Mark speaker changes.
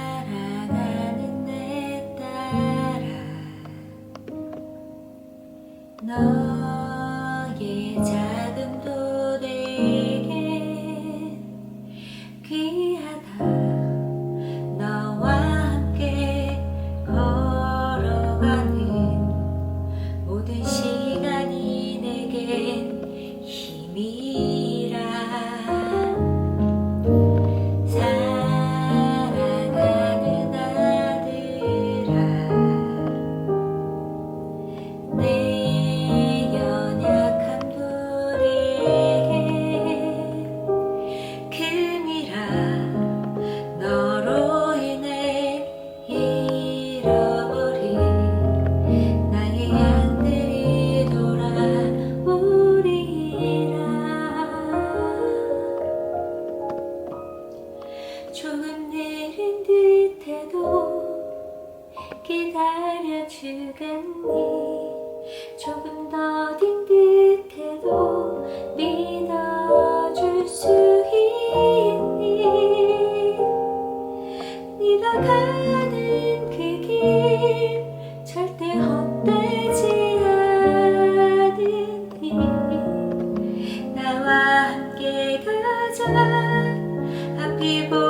Speaker 1: 사랑하는 내 딸아 너의 작은 도대게 주겠니? 조금 더딘 듯해도 믿어줄 수 있니? 네가 가는 그 길 절대 헛되지 않으니. 나와 함께 가자. 앞이 보